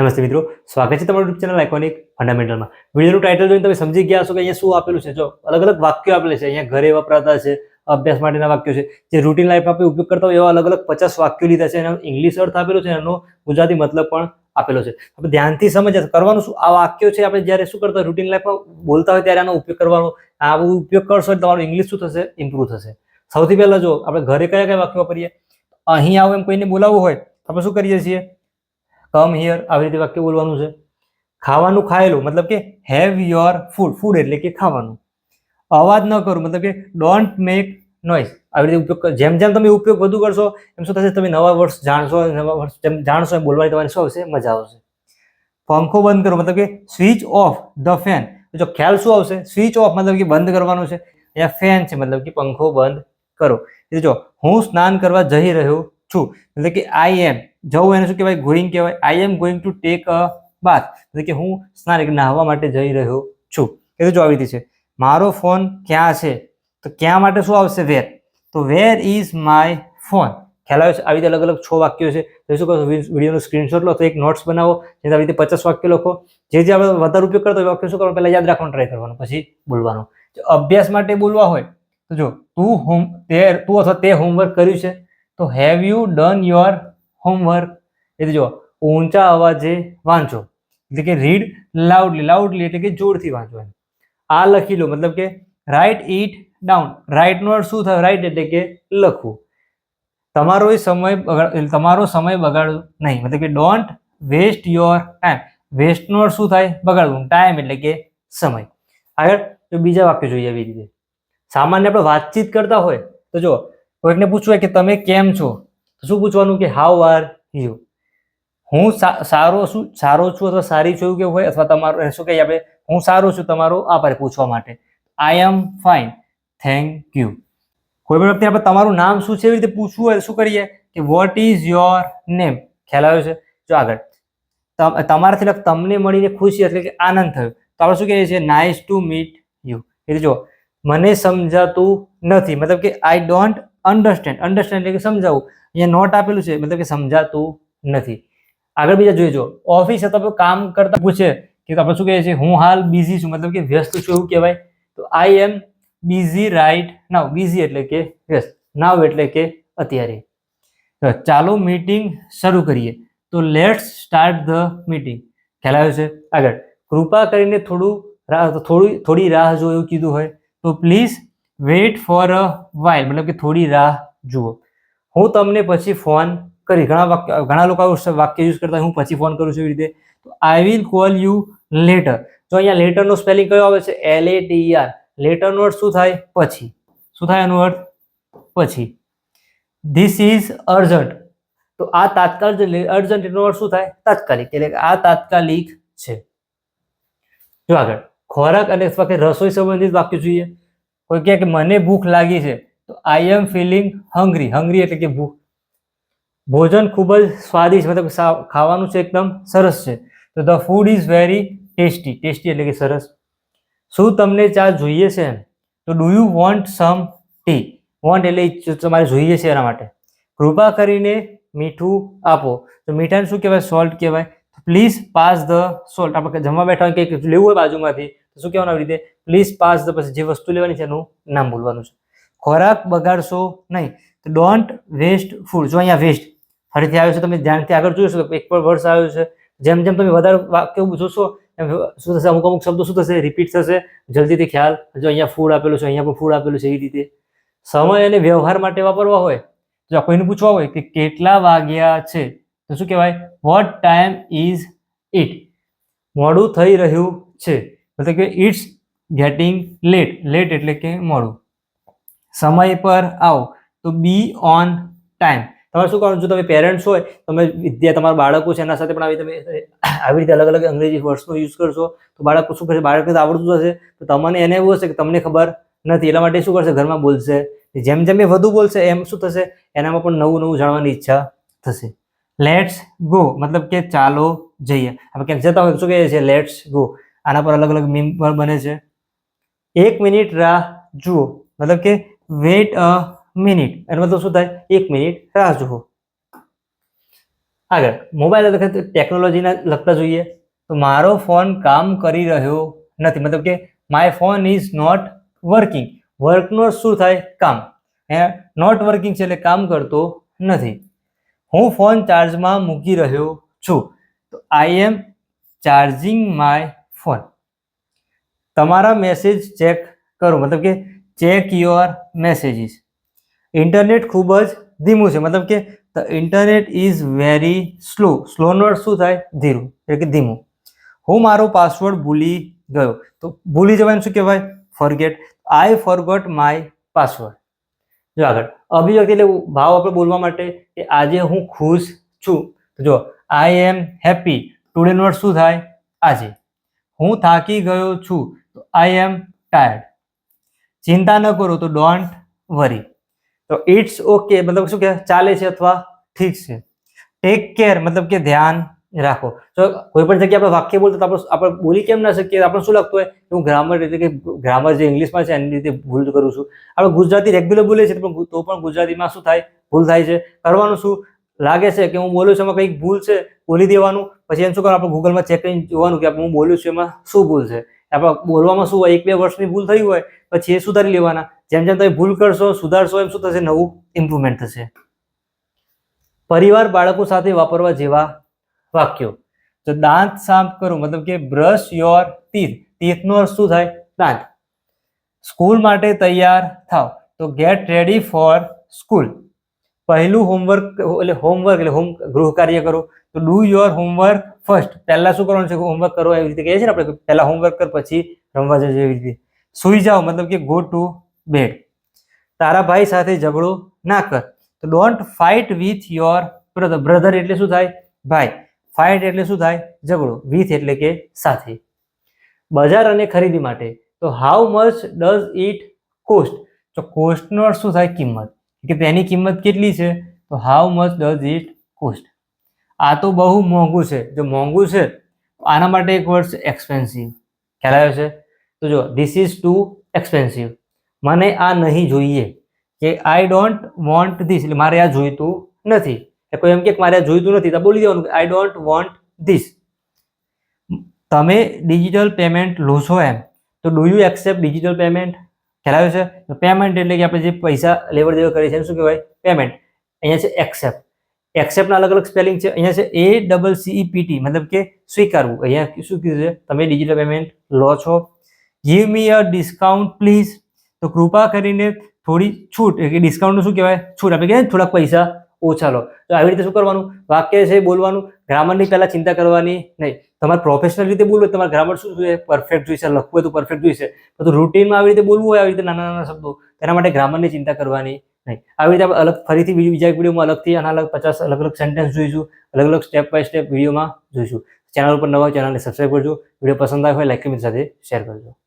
નમસ્તે મિત્રો. સ્વાગત છે તમારું યુટ્યુબ ચેનલ આઇકોનિક ફંડામેન્ટલમાં વિડીયોનું ટાઇટલ જોઈને તમે સમજી ગયા છો કે અહીંયા શું આપેલું છે? જો, અલગ અલગ વાક્યો આપેલા છે. અહીંયા ઘરે વપરાતા છે, અભ્યાસ માટેના વાક્યો છે. જે રૂટીન લાઈફમાં આપણે ઉપયોગ કરતા હોય એવા અલગ અલગ પચાસ વાક્યો લીધા છે. એનો ઇંગ્લિશ અર્થ આપેલો છે, એનો ગુજરાતી મતલબ પણ આપેલો છે. આપણે ધ્યાનથી સમજ્યા કરવાનું શું? આ વાક્યો છે આપણે જ્યારે શું કરતા રૂટીન લાઈફમાં બોલતા હોય ત્યારે આનો ઉપયોગ કરવાનો. આ ઉપયોગ કરશો તમારું ઇંગ્લિશ શું થશે? ઇમ્પ્રૂવ થશે. સૌથી પહેલાં જો, આપણે ઘરે કયા કયા વાક્યો વાપરીએ? અહીં આવું એમ કોઈને બોલાવવું હોય આપણે શું કરીએ છીએ? કમ હિયર આવી રીતે વાક્ય બોલવાનું છે. ખાવાનું ખાયેલું, મતલબ કે હેવ યોર ફૂડ ફૂડ એટલે કે ખાવાનું. અવાજ ન કરું, મતલબ કે ડોન્ટ મેક નોઇઝ આવી રીતે ઉપયોગ જેમ જેમ તમે ઉપયોગ વધુ કરશો, એમ શું થશે? તમે નવા વર્ષ જાણશો, નવા વર્ષ જેમ જાણશો એમ બોલવાની તમારે શું આવશે? મજા આવશે. પંખો બંધ કરો, મતલબ કે સ્વિચ ઓફ ધ ફેન જો ખ્યાલ શું આવશે? સ્વિચ ઓફ મતલબ કે બંધ કરવાનું છે. અહીંયા ફેન છે, મતલબ કે પંખો બંધ કરો. એટલે જો હું સ્નાન કરવા જઈ રહ્યો છું એટલે કે આઈ એમ જવું એને શું કહેવાય? ગોઈંગ કહેવાય. I am going to take a bath એટલે કે હું સ્નાન નાહવા માટે જઈ રહ્યો છું. એ તો જો આવી રીતે છે. મારો ફોન ક્યાં છે? તો ક્યાં માટે શું આવશે? વેર તો વેર ઇઝ માય ફોન ખ્યાલ આવ્યો છે? આવી રીતે અલગ અલગ છ વાક્યો છે. તો શું કરો વિડીયોનો સ્ક્રીનશોટ લો, તો એક નોટ્સ બનાવો જેથી આવી રીતે પચાસ વાક્ય લખો. જે જે આપણે વધારે ઉપયોગ કરતો હોય વાક્ય શું કરવાનું? પહેલાં યાદ રાખવાનું ટ્રાય કરવાનું, પછી બોલવાનું. જો અભ્યાસ માટે બોલવા હોય, તો જો, તું હોમ તે તું અથવા તે હોમવર્ક કર્યું છે, તો have you done your homework. એટલે જો ઊંચા અવાજે વાંચો. એટલે કે રીડ લાઉડલી લાઉડલી એટલે કે જોરથી વાંચવાનું આ લખી લો, મતલબ કે રાઇટ ઇટ ડાઉન રાઇટનો અર્થ શું થાય? રાઇટ એટલે કે લખવું. તમારો સમય બગાડ તમારો સમય બગાડવો નહીં. મતલબ કે ડોન્ટ વેસ્ટ યોર ટાઈમ વેસ્ટનો અર્થ શું થાય? બગાડવું. ટાઈમ એટલે કે સમય. આગળ, જો બીજા વાક્ય જોઈએ આવી રીતે. સામાન્ય આપણે વાતચીત કરતા હોય, તો જો કોઈકને પૂછવું હોય કે તમે કેમ છો? તો શું પૂછવાનું કે હાઉ આર યુ હું સારો છું સારો છું અથવા સારી છું એવું કેવું હોય? અથવા તમારું શું કહીએ આપણે? હું સારો છું તમારો આભાર પૂછવા માટે. I am fine thank you કોઈ પણ વ્યક્તિ આપણે તમારું નામ શું છે, એવી રીતે પૂછવું હોય શું કરીએ? કે વોટ ઇઝ યોર નેમ ખ્યાલ આવ્યો છે? જો આગળ. તમ- તમારાથી તમને મળીને ખુશી એટલે કે આનંદ થયો. તો આપણે શું કહીએ છીએ? નાઇસ ટુ મીટ યુ એટલે જો, મને સમજાતું નથી. મતલબ કે આઈ ડોન્ટ અન્ડરસ્ટેન્ડ અન્ડરસ્ટેન્ડ એટલે કે સમજાવું. અહીંયા નોટ આપેલું છે, મતલબ કે સમજાતું નથી. આગળ બીજા જોઈજો ઓફિસ તમે કામ કરતા પૂછે કે આપણે શું કહીએ છીએ? હું હાલ બિઝી છું, મતલબ કે વ્યસ્ત છું એવું કહેવાય. તો I am busy right now busy એટલે કે વ્યસ્ત. નાવ એટલે કે અત્યારે. તો ચાલો મીટિંગ શરૂ કરીએ. તો લેટ્સ સ્ટાર્ટ ધ મીટિંગ ખ્યાલ આવ્યો છે? આગળ. કૃપા કરીને થોડું રાહ, થોડી થોડી રાહ જો એવું કીધું હોય તો please wait for a while મતલબ કે થોડી રાહ જુઓ. હું તમને પછી ફોન કરી, ઘણા વાક્ય, ઘણા લોકો વાક્ય યુઝ કરતા હું પછી ફોન કરું છું એવી રીતે. તો I will call you later જો અહીંયા લેટરનો સ્પેલિંગ કયો આવે છે? એલ એ ટી આર લેટરનો અર્થ શું થાય? પછી. શું થાય એનો અર્થ? પછી. ધીસ ઇઝ અર્જન્ટ તો આ તાત્કાલિક અર્જન્ટ એનો અર્થ શું થાય? તાત્કાલિક. એટલે આ તાત્કાલિક છે. જો આગળ. ખોરાક અને અથવા કે રસોઈ સંબંધિત વાક્ય જોઈએ. કોઈ કહે કે મને ભૂખ લાગી છે, તો I am feeling hungry hungry એટલે કે ભૂખ. ભોજન ખૂબ જ સ્વાદિષ્ટ, મતલબ ખાવાનું છે એકદમ સરસ છે. તો the food is very tasty tasty એટલે કે સરસ. શું તમને ચા જોઈએ છે? તો do you want some tea want એટલે તમારે જોઈએ છે એના માટે. કૃપા કરીને મીઠું આપો. તો મીઠાને શું કહેવાય? સોલ્ટ કહેવાય. પ્લીઝ પાસ ધ સોલ્ટ આપણે જમવા બેઠા હોય કંઈક લેવું હોય બાજુમાંથી તો શું કહેવાનું આવી રીતે? પ્લીઝ પાસ ધ પછી જે વસ્તુ લેવાની છે એનું નામ બોલવાનું છે. ખોરાક બગાડશો નહીં. તો ડોન્ટ વેસ્ટ ફૂડ જો અહીંયા વેસ્ટ ફરીથી આવ્યો છે, તમે ધ્યાનથી આગળ જોઈશો એક પણ વર્ષ આવ્યો છે. જેમ જેમ તમે વધારે વાક્ય જોશો, એમ શું થશે? અમુક અમુક શબ્દો શું થશે? રિપીટ થશે. જલ્દીથી ખ્યાલ. જો અહીંયા ફૂડ આપેલું છે, અહીંયા પણ ફૂડ આપેલું છે એ રીતે. સમય અને વ્યવહાર માટે વાપરવા હોય. જો કોઈને પૂછવા હોય કે કેટલા વાગ્યા છે, તો શું કહેવાય? વોટ ટાઈમ ઇઝ ઇટ મોડું થઈ રહ્યું છે. મતલબ કે ઇટ્સ ગેટિંગ લેટ લેટ એટલે કે મોડું. સમય પર આવો. તો બી ઓન ટાઈમ તમારે શું કરવાનું? જો તમે પેરેન્ટ્સ હોય, તમે વિદ્યા, તમારા બાળકો છે, એના સાથે પણ આવી તમે, આવી રીતે અલગ અલગ અંગ્રેજી વર્ડ્સનો યુઝ કરશો, તો બાળકો શું કરશે? બાળકને તો આવડતું હશે. તો તમને એને એવું હશે કે તમને ખબર નથી. એટલા માટે શું કરશે? ઘરમાં બોલશે. જેમ જેમ એ વધુ બોલશે, એમ શું થશે? એનામાં પણ નવું નવું જાણવાની ઈચ્છા થશે. લેટ્સ ગો મતલબ કે ચાલો જઈએ. આપણે ક્યાંક જતા હોય શું કહીએ છીએ? લેટ્સ ગો આના પર અલગ અલગ મીમ પણ બને છે. એક મિનિટ રાહ જુઓ. મતલબ કે વેટ અ મિનિટ એનો મતલબ શું થાય? એક મિનિટ રાહ જુઓ. આગળ. મોબાઈલ વખત ટેકનોલોજીના લગતા જોઈએ. તો મારો ફોન કામ કરી રહ્યો નથી. મતલબ કે my phone is not working વર્કનો શું થાય? કામ. હે? નોટ વર્કિંગ છે એટલે કામ કરતો નથી. હું ફોન ચાર્જમાં મૂકી રહ્યો છું. તો I am charging my phone. તમારા મેસેજ ચેક કરો, મતલબ કે ચેક યોર મેસેજીસ. ઇન્ટરનેટ ખૂબ જ ધીમું છે, મતલબ કે the internet is very slow. સ્લોનો અર્થ શું થાય? ધીરું, એટલે કે ધીમું. હું મારો પાસવર્ડ ભૂલી ગયો. તો ભૂલી જવાનું શું કહેવાય? Forget. I forgot my password. જો આગળ. અભિવ્યક્તિ એટલે ભાવ આપણે બોલવા માટે કે આજે હું ખુશ છું. તો જો આઈ એમ હેપી ટુડેનો અર્થ શું થાય? આજે. હું થાકી ગયો છું, તો આઈ એમ ટાયર્ડ ચિંતા ન કરો, તો ડોન્ટ વરી તો ઇટ્સ ઓકે મતલબ શું કે ચાલે છે અથવા ઠીક છે? ટેક કેર મતલબ કે ધ્યાન રાખો. તો કોઈ પણ જગ્યાએ આપણે વાક્ય બોલતા આપણે આપણે બોલી કેમ ના શકીએ? આપણે શું લાગતું હોય? કે હું ગ્રામર એટલે કે ગ્રામર જે ઇંગ્લિશમાં છે, એની રીતે ભૂલ કરું છું. આપણે ગુજરાતી રેગ્યુલર બોલીએ છીએ, પણ તો પણ ગુજરાતીમાં શું થાય? ભૂલ થાય છે. કરવાનું શું? લાગે છે કે હું બોલું છું એમાં કંઈક ભૂલ છે, બોલી દેવાનું. પછી એમ શું કરવાનું? આપણે ગૂગલમાં ચેક કરીને જોવાનું કે હું બોલું છું એમાં શું ભૂલ છે. આપણે બોલવામાં શું હોય? એક, બે વર્ષની ભૂલ થઈ હોય, પછી એ સુધારી લેવાના. જેમ જેમ તમે ભૂલ કરશો, સુધારશો, એમ શું થશે? નવું ઇમ્પ્રુવમેન્ટ થશે. પરિવાર બાળકો સાથે વાપરવા જેવા વાક્યો. તો દાંત સાફ કરો, મતલબ કે બ્રશ યોર ટીથ ટીથનો અર્થ શું થાય? દાંત. સ્કૂલ માટે તૈયાર થાવ તો ગેટ રેડી ફોર સ્કૂલ પહેલું હોમવર્ક એટલે હોમવર્ક એટલે હોમ ગૃહ કાર્ય કરો. તો ડુ યોર હોમવર્ક ફર્સ્ટ પહેલા શું કરવાનું છે? હોમવર્ક કરો એવી રીતે કહે છે ને આપણે પહેલાં હોમવર્ક કર, પછી રમવા જજો એવી રીતે. સૂઈ જાઓ, મતલબ કે ગો ટુ બેડ તારા ભાઈ સાથે ઝઘડો ના કર. તો don't fight with your brother brother એટલે શું થાય? ભાઈ. ફાઇટ એટલે શું થાય? ઝઘડો. વિથ એટલે કે સાથે. બજાર અને ખરીદી માટે. તો how much does it cost તો કોસ્ટનો શું થાય? કિંમત. કે તેની કિંમત કેટલી છે? તો how much does it cost આ તો બહુ મોંઘું છે. જો મોંઘું છે આના માટે એક વર્ડ છે એક્સપેન્સિવ ખ્યાલ આવ્યો છે? તો જો ધીસ ઇઝ ટુ એક્સપેન્સિવ મને આ નહીં જોઈએ. કે આઈ ડોન્ટ વોન્ટ ધીસ એટલે મારે આ જોઈતું નથી. કે કોઈ એમ કે મારે આ જોઈતું નથી, તો બોલી દેવાનું આઈ ડોન્ટ વોન્ટ ધીસ તમે ડિજિટલ પેમેન્ટ લો છો એમ. તો do you accept digital payment ખ્યાલ આવ્યો છે? પેમેન્ટ એટલે કે આપણે જે પૈસા લેવડ દેવડ કરીએ છીએ શું કહેવાય? પેમેન્ટ અહીંયા છે એક્સેપ્ટ એક્સેપ્ટના અલગ અલગ સ્પેલિંગ છે. અહીંયા છે એ ડબલ સીઈ પીટી મતલબ કે સ્વીકારવું. અહીંયા શું કીધું છે? તમે ડિજિટલ પેમેન્ટ લો છો. Give me a discount please તો કૃપા કરીને થોડી છૂટ, એટલે ડિસ્કાઉન્ટનું શું કહેવાય? છૂટ આપણે કહીએ થોડાક પૈસા ઓછા લો. તો આવી રીતે શું કરવાનું? વાક્ય છે, બોલવાનું. ગ્રામરની પહેલાં ચિંતા કરવાની નહીં. તમારે પ્રોફેશનલ રીતે બોલવું તમારે ગ્રામર શું જોઈએ? પરફેક્ટ જોઈશે લખવું હોય તો પરફેક્ટ જોઈશે બધું રૂટીનમાં આવી રીતે બોલવું હોય, આવી રીતે નાના નાના શબ્દો, તેના માટે ગ્રામરની ચિંતા કરવાની નહીં. આવી રીતે આપણે અલગ ફરીથી બીજી- બીજા વિડીયોમાં અલગથી આના અલગ પચાસ અલગ અલગ સેન્ટેન્સ જોઈશું, અલગ અલગ સ્ટેપ બાય સ્ટેપ વિડીયોમાં જોઈશું. ચેનલ ઉપર નવા ચેનલને સબસ્ક્રાઈબ કરજો. વીડિયો પસંદ આવ્યો હોય લાઈક કમેન્ટ સાથે શેર કરજો.